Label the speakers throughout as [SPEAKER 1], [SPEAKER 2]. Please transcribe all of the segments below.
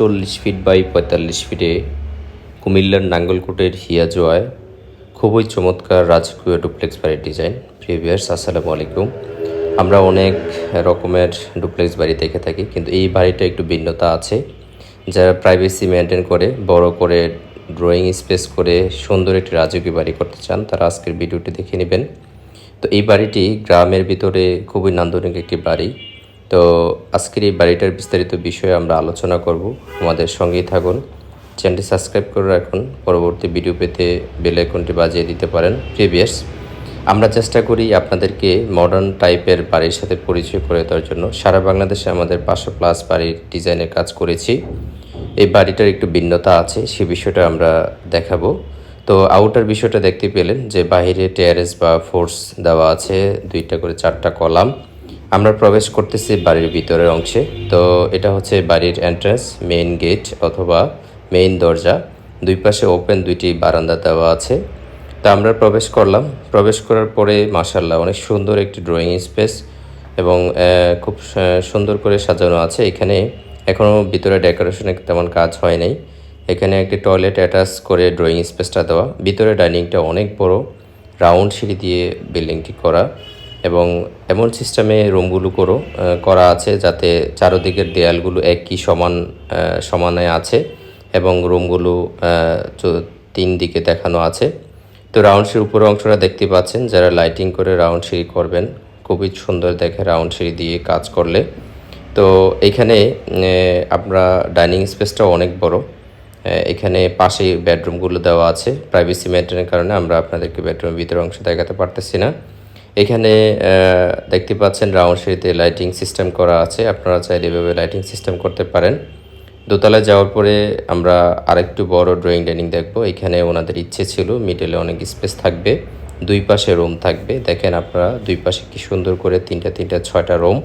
[SPEAKER 1] চল্লিশ feet by পঁয়তাল্লিশ ফিটে কুমিল্লার নাঙ্গলকোটের হিয়াজোয়ায় খুবই চমৎকার রাজকীয় ডুপ্লেক্স বাড়ির ডিজাইন। প্রিভিয়ার্স আসসালামু আলাইকুম। আমরা অনেক রকমের ডুপ্লেক্স বাড়ি দেখে থাকি, কিন্তু এই বাড়িটা একটু ভিন্নতা আছে। যারা প্রাইভেসি মেনটেন করে, বড় করে ড্রয়িং স্পেস করে সুন্দর একটি রাজকীয় বাড়ি করতে চান, তারা আজকের ভিডিওটি দেখে নেবেন। তো এই বাড়িটি গ্রামের ভিতরে খুবই নান্দনিক একটি বাড়ি। তো আজকের এই বাড়িটার বিস্তারিত বিষয়ে আমরা আলোচনা করব। আমাদের সঙ্গেই থাকুন। চ্যানেলটি সাবস্ক্রাইব করে রাখুন। পরবর্তী ভিডিও পেতে বেল আইকনটি বাজিয়ে দিতে পারেন। প্রিভিয়াস আমরা চেষ্টা করি আপনাদেরকে মডার্ন টাইপের বাড়ির সাথে পরিচয় করে দেওয়ার জন্য। সারা বাংলাদেশে আমাদের পাঁচশো প্লাস বাড়ির ডিজাইনের কাজ করেছি। এই বাড়িটার একটু ভিন্নতা আছে, সে বিষয়টা আমরা দেখাবো। তো আউটার বিষয়টা দেখতে পেলেন যে বাইরে টেয়ারেস বা ফোর্স দেওয়া আছে, দুইটা করে চারটা কলাম। আমরা প্রবেশ করতেছি বাড়ির ভিতরের অংশে। তো এটা হচ্ছে বাড়ির এন্ট্রান্স মেইন গেট অথবা মেইন দরজা। দুই পাশে ওপেন দুইটি বারান্দা দেওয়া আছে। তা আমরা প্রবেশ করলাম। প্রবেশ করার পরে মাসাল্লাহ অনেক সুন্দর একটি ড্রয়িং স্পেস এবং খুব সুন্দর করে সাজানো আছে। এখানে এখনও ভিতরে ডেকোরেশনের তেমন কাজ হয় নাই। এখানে একটি টয়লেট অ্যাটাচ করে ড্রয়িং স্পেসটা দেওয়া। ভিতরে ডাইনিংটা অনেক বড়। রাউন্ড সিঁড়ি দিয়ে বিল্ডিংটি করা। এবং এমন সিস্টেমে রুমগুলো করো করা আছে যাতে চারোদিকের দেয়ালগুলো একই সমান সমানে আছে এবং রুমগুলো তিন দিকে দেখানো আছে। তো রাউন্ড সিঁড়ির উপরের অংশটা দেখতে পাচ্ছেন, যারা লাইটিং করে রাউন্ড সিঁড়ি করবেন, খুবই সুন্দর দেখে রাউন্ড সিঁড়ি দিয়ে কাজ করলে। তো এখানে আমরা ডাইনিং স্পেসটাও অনেক বড় এখানে পাশে বেডরুমগুলো দেওয়া আছে। প্রাইভেসি মেনটেনের কারণে আমরা আপনাদেরকে বেডরুমের ভিতরের অংশ দেখাতে পারতেছি না। এখানে দেখতে পাচ্ছেন রাউন্ড সিঁড়িতে লাইটিং সিস্টেম করা আছে। আপনারা চাইলে এভাবে লাইটিং সিস্টেম করতে পারেন। দোতলায় যাওয়ার পরে আমরা আরেকটু বড় ড্রয়িং ডাইনিং দেখব। এখানে ওনাদের ইচ্ছে ছিল মিডলে অনেক স্পেস থাকবে, দুই পাশে রুম থাকবে। দেখেন আপনারা, দুই পাশে কি সুন্দর করে তিনটা তিনটা, ছয়টা রুম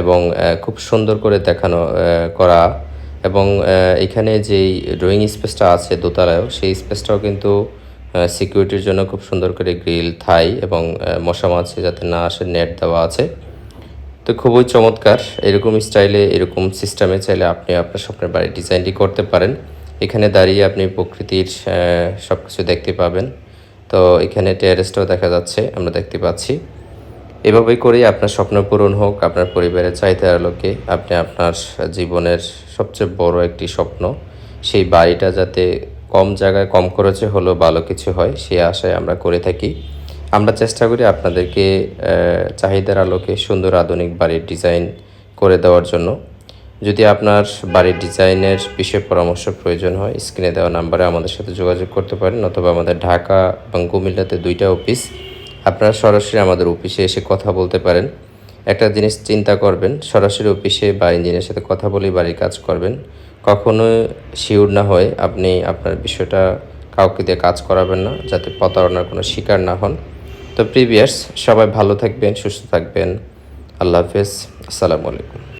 [SPEAKER 1] এবং খুব সুন্দর করে দেখানো করা এবং এখানে যেই ড্রয়িং স্পেসটা আছে দোতলায়ও, সেই স্পেসটাও কিন্তু সিকিউরিটির জন্য খুব সুন্দর করে গ্রিল থাই এবং মশা মাছি যাতে না আসে নেট দেওয়া আছে। তো খুবই চমৎকার। এরকম স্টাইলে এরকম সিস্টেমে চাইলে আপনি আপনার স্বপ্নের বাড়ির ডিজাইনটি করতে পারেন। এখানে দাঁড়িয়ে আপনি প্রকৃতির সব কিছু দেখতে পাবেন। তো এখানে টেরেসটাও দেখা যাচ্ছে, আমরা দেখতে পাচ্ছি। এভাবেই করেই আপনার স্বপ্ন পূরণ হোক, আপনার পরিবারের চাহিদার আলোকে আপনি আপনার জীবনের সবচেয়ে বড় একটি স্বপ্ন। সেই বাড়িটা যাতে কম জায়গায় কম খরচে হলেও ভালো কিছু হয়, সেই আশায় আমরা করে থাকি। আমরা চেষ্টা করি আপনাদেরকে চাহিদার আলোকে সুন্দর আধুনিক বাড়ির ডিজাইন করে দেওয়ার জন্য। যদি আপনার বাড়ির ডিজাইনের বিষয়ে পরামর্শ প্রয়োজন হয়, স্ক্রিনে দেওয়া নাম্বারে আমাদের সাথে যোগাযোগ করতে পারেন অথবা আমাদের ঢাকা এবং কুমিল্লাতে দুইটা অফিস। আপনারা সরাসরি আমাদের অফিসে এসে কথা বলতে পারেন। একটা জিনিস চিন্তা করবেন, সরাসরি অফিসে বা ইঞ্জিনিয়ারের সাথে কথা বলেই বাড়ির কাজ করবেন। কখনো শিওর না হয়ে আপনি আপনার বিষয়টা কাউকে দিয়ে কাজ করাবেন না, যাতে প্রতারণার কোনো শিকার না হন। তো প্রিভিয়াস সবাই ভালো থাকবেন, সুস্থ থাকবেন। আল্লাহ হাফেজ। আসসালামু আলাইকুম।